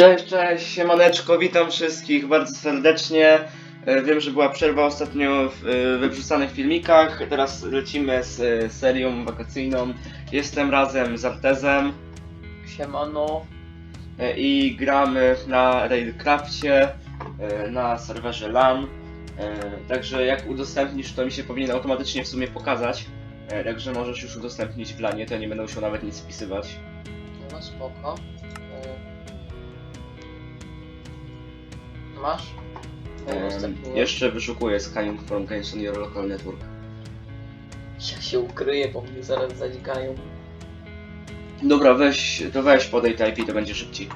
Cześć, cześć, siemaneczko, witam wszystkich bardzo serdecznie. E, Wiem, że była przerwa ostatnio w, e, we wrzucanych filmikach, teraz lecimy z e, serią wakacyjną. Jestem razem z Artezem Siemano. i gramy na Railcrafcie e, na serwerze LAN. Także jak udostępnisz, to mi się powinien automatycznie w sumie pokazać. Także możesz już udostępnić w LANie, to ja nie będę musiał nawet nic wpisywać. No spoko. Masz? Em, udostępniłem. Jeszcze wyszukuję scanning from games on your local network. Ja się ukryję, bo mnie zaraz zadźgają. Dobra, weź, to weź podaj te IP, to będzie szybciej.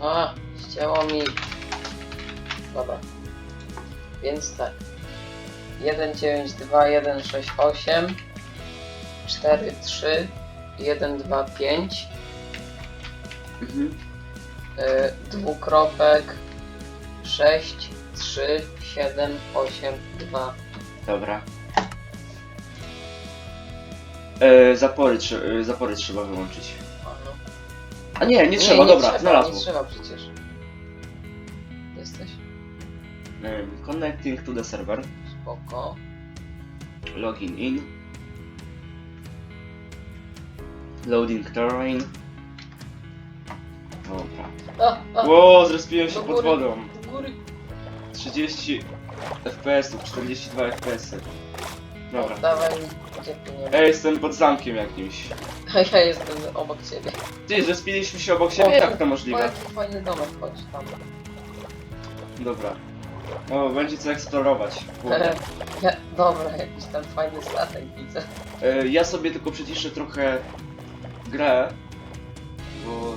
A, ścięło mi. Dobra. Więc tak. 192168 43 125 Mhm. Dwukropek 6 3 7 8 2 Dobra. E, zapory, trze- e, zapory trzeba wyłączyć. A nie, nie trzeba, dobra, trzeba, znalazło. Nie trzeba przecież. Jesteś? Em, connecting to the server. Spoko. Login in. Loading terrain. Dobra. A, a, Ło, zrespiłem się Do pod góry. wodą. do góry. 30 FPS-ów, 42 FPS-y. Dobra. Dawaj, gdzie płyniemy? Ja jestem pod zamkiem jakimś. A ja jestem obok ciebie. Ty, zrespiliśmy się obok siebie? Jak to O, możliwe? jaki fajny domek, chodź tam. Dobra. O, będzie co eksplorować. Kurde. Ja, dobra, jakiś tam fajny statek widzę. E, Ja sobie tylko przyciszę trochę grę, bo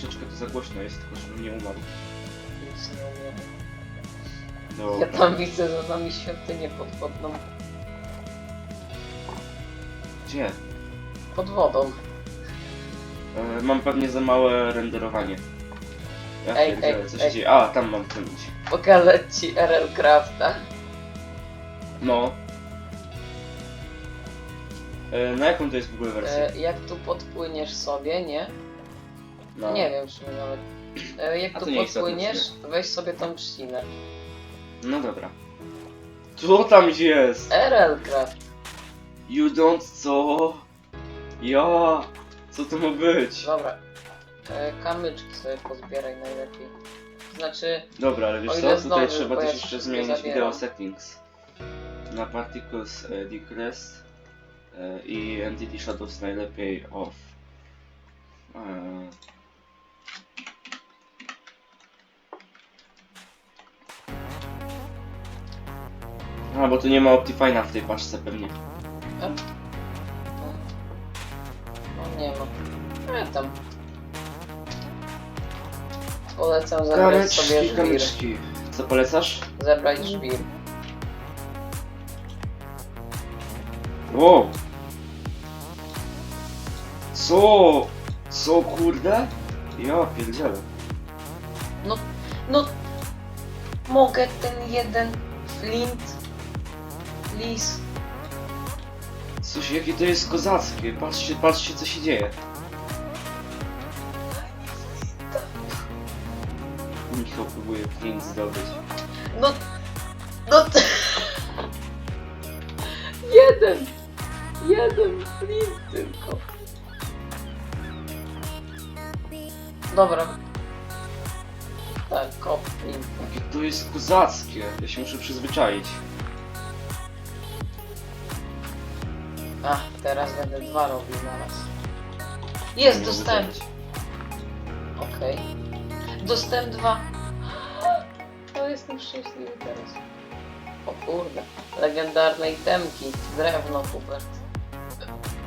troszeczkę to za głośno jest, tylko żebym nie umarł. Nic nie umiem. No, Ja tam widzę za nami świątynię podwodną. gdzie? Pod wodą. E, Mam pewnie za małe renderowanie. Ja Ej, pierdzielę, ej, co się ej. dzieje? A, tam mam płynąć. Pokażę ci RL Crafta. No. E, Na jaką to jest w ogóle wersję? E, jak tu podpłyniesz sobie, nie? Na... Nie wiem, czy nawet. E, jak A tu to nie istotne podpłyniesz, weź sobie tą trzcinę. No dobra. Co tam jest? RL Craft. You don't co? Ja! Co to ma być? Dobra. E, kamyczki sobie pozbieraj najlepiej. Znaczy, Dobra, ale wiesz O co? Tutaj trzeba bo też jeszcze zmienić zabieram. video settings. Na particles e, decreased e, i entity shadows najlepiej off. E, A, bo tu nie ma Optifine'a w tej paczce pewnie. no, no nie ma. E, tam. Polecam zebrać sobie Kamyczki, żwir. kamyczki. Co polecasz? Zebrać żwir. O! Co? Co kurde? Ja pierdzielę. No, mogę ten jeden flint, lis. Coś, jakie to jest kozackie. Patrzcie, patrzcie co się dzieje. Michał próbuje flint zdobyć. No, no Jeden! Jeden flint tylko. Dobra. Tak, kop. Jakie to jest kozackie. Ja się muszę przyzwyczaić. Ach, teraz będę dwa robił naraz. Jest, Nie dostałem. mogę zrobić. Okej. Dostałem dwa. O, jestem szczęśliwy teraz. O kurde. Legendarne itemki. Drewno, Hubert.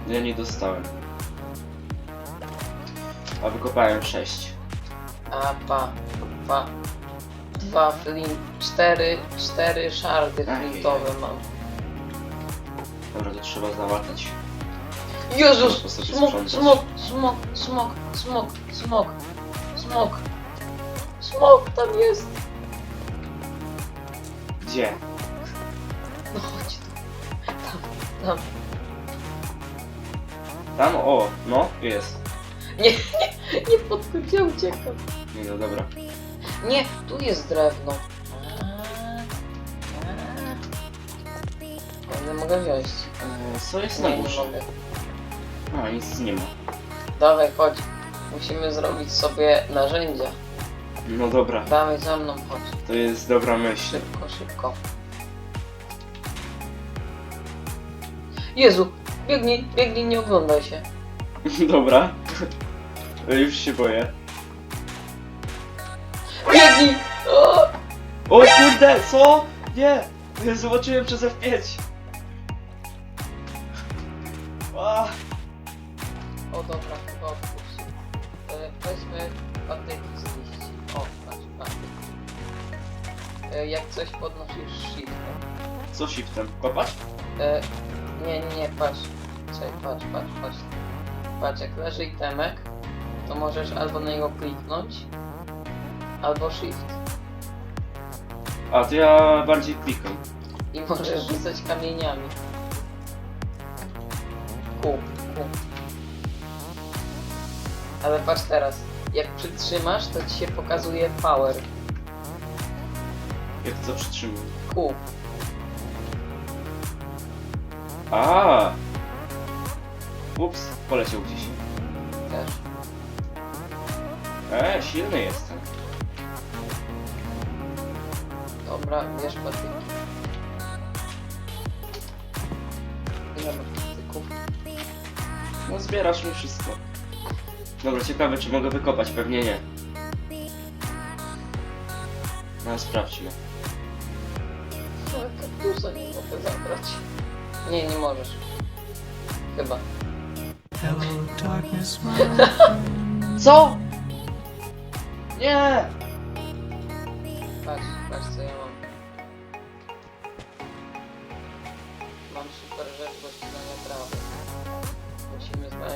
Ja nie dostałem. A wykopałem 6. A, pa, pa. Dwa flint, cztery, cztery szardy Ajej. flintowe mam. Dobra, to trzeba załatwić. Jezus! Po sobie Smok, sprzątać. smok, smok, smok, smok, smok, smok. Smok tam jest. Gdzie? No chodź tu. Tam, tam. Tam? O, no, jest. Nie, nie, nie podchodź, ja uciekam. Nie no dobra. Nie, tu jest drewno. Mogę wziąć. E, co jest na Nie, nie górze? mogę. A, nic nie ma. Dawaj, chodź. Musimy zrobić sobie narzędzia. No dobra, Dawaj za mną, chodź. to jest dobra myśl. Szybko, szybko. Jezu, biegnij, biegnij, nie oglądaj się. Dobra. Już się boję. Biegnij! O! O kurde, co? Nie! Zobaczyłem przez F5. A, O dobra, chyba odpuść. E, weźmy patyki z liści. O, patrz, patrz. E, jak coś podnosisz shiftem. co shiftem? Kopać? E, nie, nie, nie, patrz. Czekaj, patrz, patrz, patrz. Patrz, jak leży itemek, to możesz albo na niego kliknąć, albo shift. A, to ja bardziej klikam. I możesz rzucać kamieniami. Kół, kół. Ale patrz teraz. Jak przytrzymasz, to ci się pokazuje power. Jak to przytrzymam? Kół. A. Ups, poleciał gdzieś. Też. E, silny jestem. Dobra, bierz patyki. Patyków? No zbierasz mi wszystko. Dobra, ciekawe czy mogę wykopać, pewnie nie. No sprawdźmy. Ale kaktusa nie mogę zabrać. Nie, nie możesz. Chyba. Hello, darkness, my old friend. Co? Nie! Patrz, patrz co ja. Mam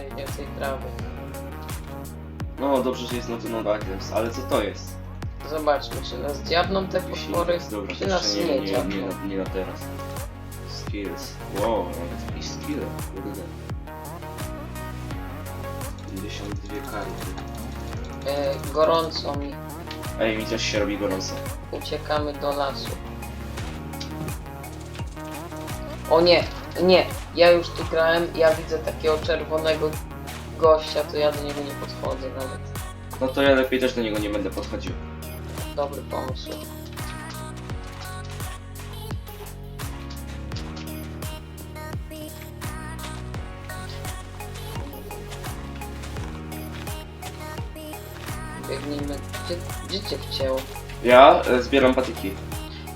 Znaleźć więcej trawy. No dobrze, że jest not no items, ale co to jest? Zobaczmy, czy nas dziabną te potwory, Jeśli- Dobra, czy to nas jeszcze nie, nie, nie, nie, na- nie na teraz. Skills. Wow, nawet jakieś skille, kurde. 52 karty. E, gorąco mi. Ej, mi też się robi gorąco. Uciekamy do lasu. O nie, nie. Ja już tu grałem, ja widzę takiego czerwonego gościa, to ja do niego nie podchodzę nawet. No to ja lepiej też do niego nie będę podchodził. Dobry pomysł. Biegnijmy. Gdzie, gdzie cię wcięło? Ja e, zbieram patyki.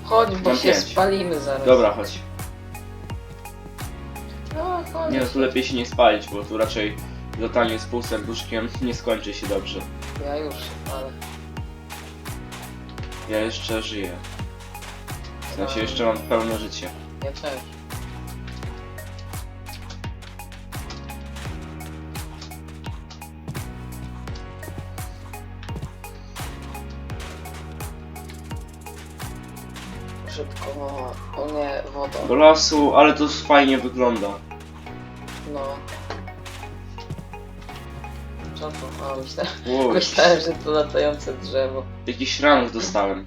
Chodź, bo Mam się pięć. spalimy zaraz. Dobra, chodź. No. Nie no, tu lepiej się nie spalić, bo tu raczej latanie z półserduszkiem nie skończy się dobrze. Ja już palę. Ja jeszcze żyję. W sensie jeszcze mam pełne życie. Ja też. Szybko, o nie, woda. Do lasu, ale to fajnie wygląda. No. Co to? A, myślałem, Ło, myślałem, że to latające drzewo. Jakiś rank dostałem.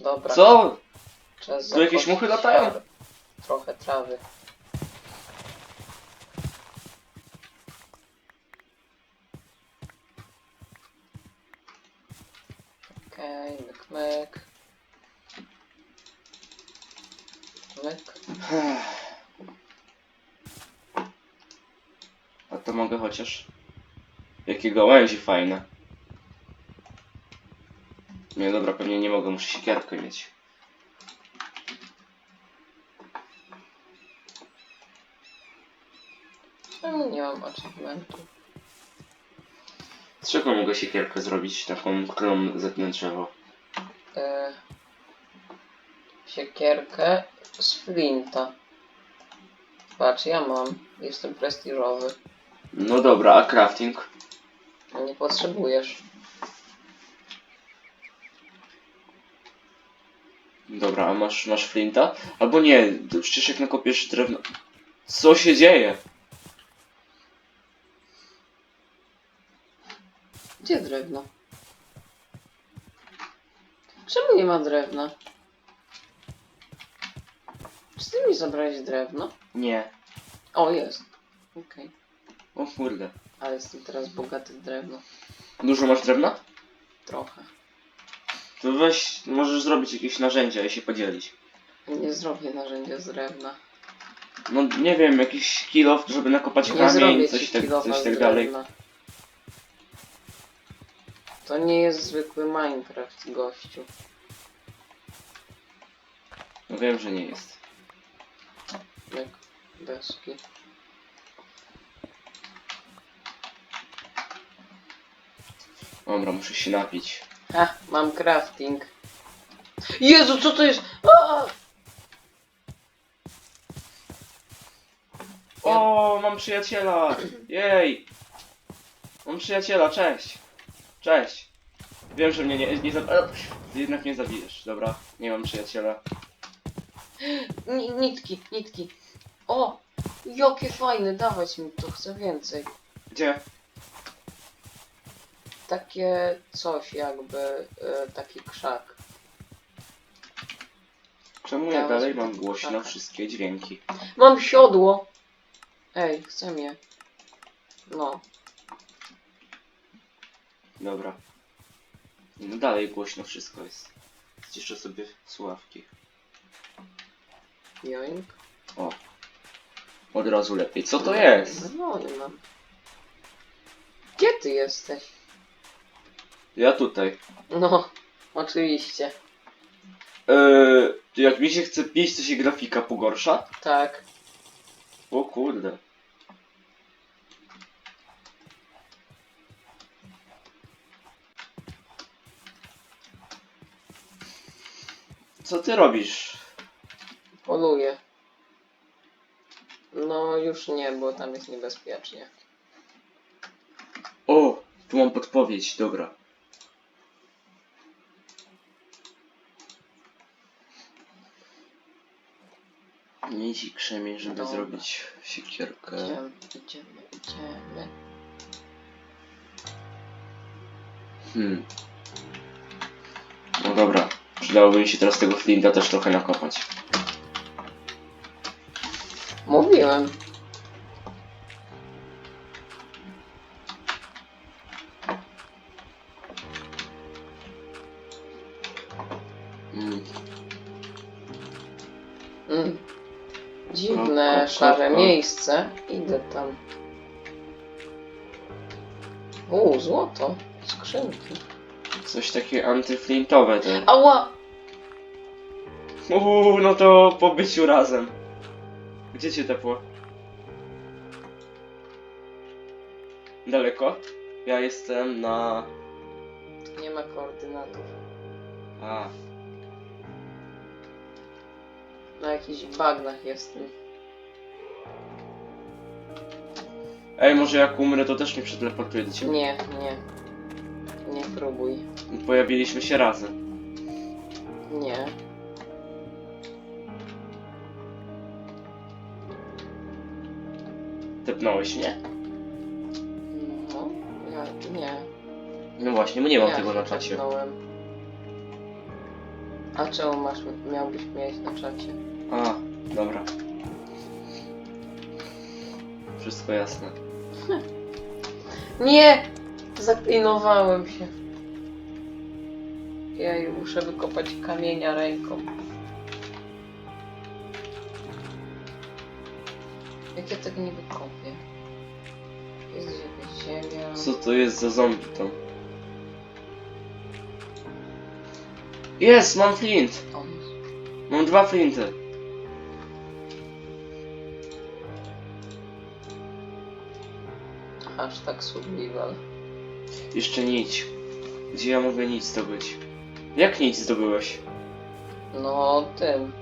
Dobra. Co? Czas Tu jakieś muchy latają? trawę. Trochę trawy. Okej, myk, myk. Myk. A to mogę chociaż. Jakie gałęzi fajne. Nie, dobra, pewnie nie mogę, muszę siekierkę mieć. Czemu nie mam achievementu? Z czego mogę siekierkę zrobić? Taką, którą zetnę drzewo. E, siekierkę z flinta. Patrz, ja mam. Jestem prestiżowy. No dobra, a crafting? A nie potrzebujesz. Dobra, a masz, masz flinta? Albo nie, przecież jak nakopiesz drewno... Co się dzieje? Gdzie drewno? Czemu nie ma drewna? Czy ty mi zabrałeś drewno? Nie. O, jest. Okej. O kurde. Ale jestem teraz bogaty w drewno. Dużo masz drewna? Trochę. To weź, możesz zrobić jakieś narzędzia i się podzielić. Nie zrobię narzędzia z drewna. No nie wiem, jakiś kill żeby nakopać Nie kamień, zrobię coś ci tak, kilofa coś z tak dalej. drewna. To nie jest zwykły Minecraft, gościu. No wiem, że nie jest. Jak deski. Dobra, muszę się napić. Ha, mam crafting. Jezu, co to jest? A! O, mam przyjaciela! Jej! Mam przyjaciela, cześć! Cześć! Wiem, że mnie nie, nie zab... Jednak nie zabijesz, dobra? Nie mam przyjaciela. Ni nitki, nitki. O! Jakie fajne, dawać mi to, chcę więcej. Gdzie? Takie coś jakby, e, taki krzak. Czemu Ja dalej mam głośno wszystkie dźwięki? Mam siodło! Ej, chcę je. No, Dobra. No dalej głośno wszystko jest. Ściszę sobie słuchawki. joink. O. Od razu lepiej. Co to jest? No nie mam. Gdzie ty jesteś? Ja tutaj. No, oczywiście. Eee, jak mi się chce pić, to się grafika pogorsza? Tak. O kurde. Co ty robisz? Poluję. No już nie, bo tam jest niebezpiecznie. O, tu mam podpowiedź, dobra. Nici krzemień, żeby Dobra. zrobić siekierkę. Idziemy, idziemy, idziemy. Hmm. No dobra. Przydałoby mi się teraz tego flinta też trochę nakopać. Mówiłem. Mm. Mm. Dziwne, Ko- ko- szare ko- miejsce. Idę tam. U, złoto. Skrzynki. Coś takie antyflintowe te. Ała! Uuu, no to po byciu razem. Gdzie cię tepło? Daleko? Ja jestem na... Nie ma koordynatów. A, Na jakichś bagnach jestem. Ej, może jak umrę, to też mnie przeteleportuję do ciebie. Nie, nie. Nie próbuj. Pojawiliśmy się razem. Nie. Tepnąłeś mnie? No, ja nie. No właśnie, bo nie mam ja tego na czacie. A czemu masz, miałbyś mieć na czacie? A, dobra. Wszystko jasne. Nie! Zaklinowałem się. Ja muszę wykopać kamienia ręką. Jak ja tego nie wykopię? Jest jakaś ziemia. Co to jest za zombie tam? Jest, mam flint! O. Mam dwa flinty. Hashtag survival. Jeszcze nic. Gdzie ja mogę nic zdobyć? Jak nic zdobyłeś? No, tym.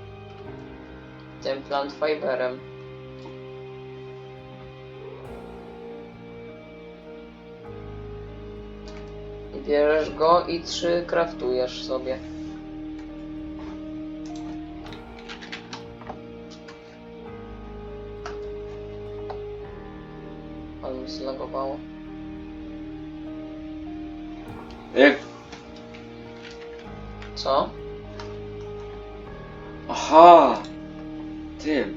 Tym plant fiberem. Bierzesz go i trzy kraftujesz sobie. Ale mi zlagowało. Jak... Co? Aha! Tym.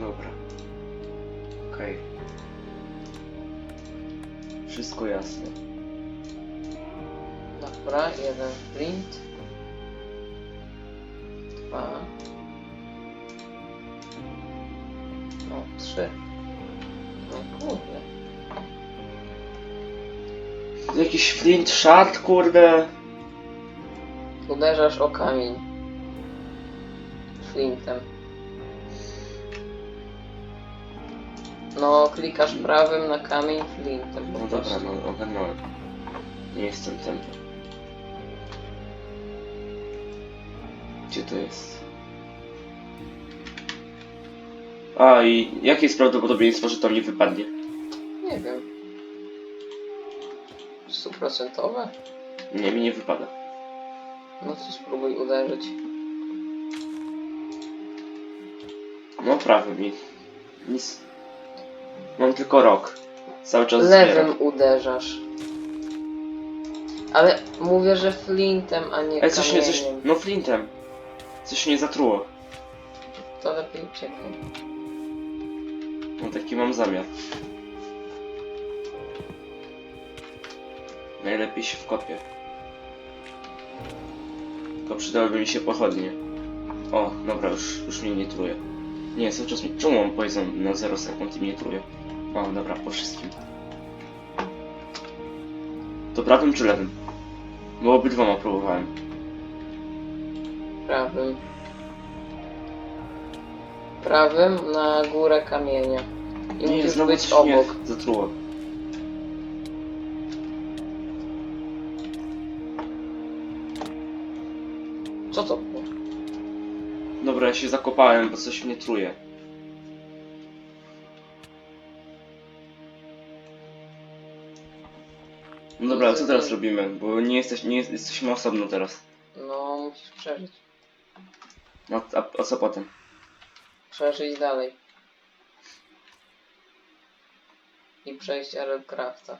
Dobra. Okej. Wszystko jasne. Dobra, jeden flint. Dwa. No, trzy. No kurde. Jakiś flint shard, kurde. Uderzasz o kamień. Flintem. No, klikasz prawym na kamień flintem. po No dobra, prostu. no ogarnąłem. Nie jestem ten. Gdzie to jest? A i jakie jest prawdopodobieństwo, że to mi wypadnie? Nie wiem. Stuprocentowe? Nie, mi nie wypada. No to spróbuj uderzyć. No prawy mi. Nic. Mam tylko rok. Cały czas zbieram. Lewym uderzasz. Ale mówię, że flintem, a nie Ej, coś kamieniem. coś... No flintem. Coś mnie zatruło. To lepiej uciekaj. No taki mam zamiar. Najlepiej się wkopię. Tylko przydałyby mi się pochodnie. O, dobra, już, już mnie nie truje. Nie, cały czas mi... Czemu mam poison na 0 sekund i mnie truje? O, dobra, po wszystkim. To prawym czy lewym? Bo obydwoma próbowałem. Prawym. Prawym na górę kamienia. I Nie, musisz znowu być coś mnie obok. zatruło. Co to było? Dobra, ja się zakopałem, bo coś mnie truje. No dobra, ale co teraz robimy? Bo nie, jesteś, nie jest, jesteśmy osobno teraz. No, musisz przeżyć. No, a, a co potem? Przeżyć dalej. I przejść Aerocrafta.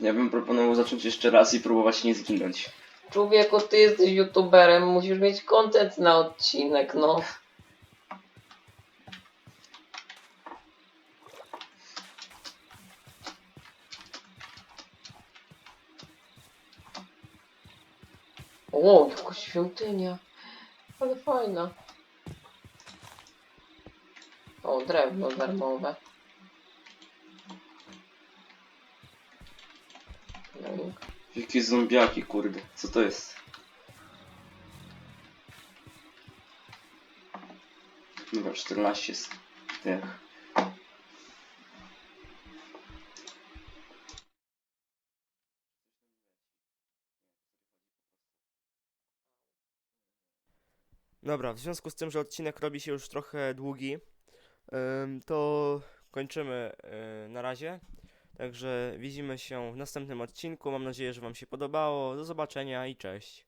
Ja bym proponował zacząć jeszcze raz i próbować nie zginąć. Człowieku, ty jesteś youtuberem, musisz mieć content na odcinek, no. Świątynia. Ale fajna. O, drewno darmowe. No Jakie zombiaki, kurde. Co to jest? Dobra, 14 z tych. Dobra, w związku z tym, że odcinek robi się już trochę długi, to kończymy y, na razie. Także widzimy się w następnym odcinku. Mam nadzieję, że Wam się podobało. Do zobaczenia i cześć.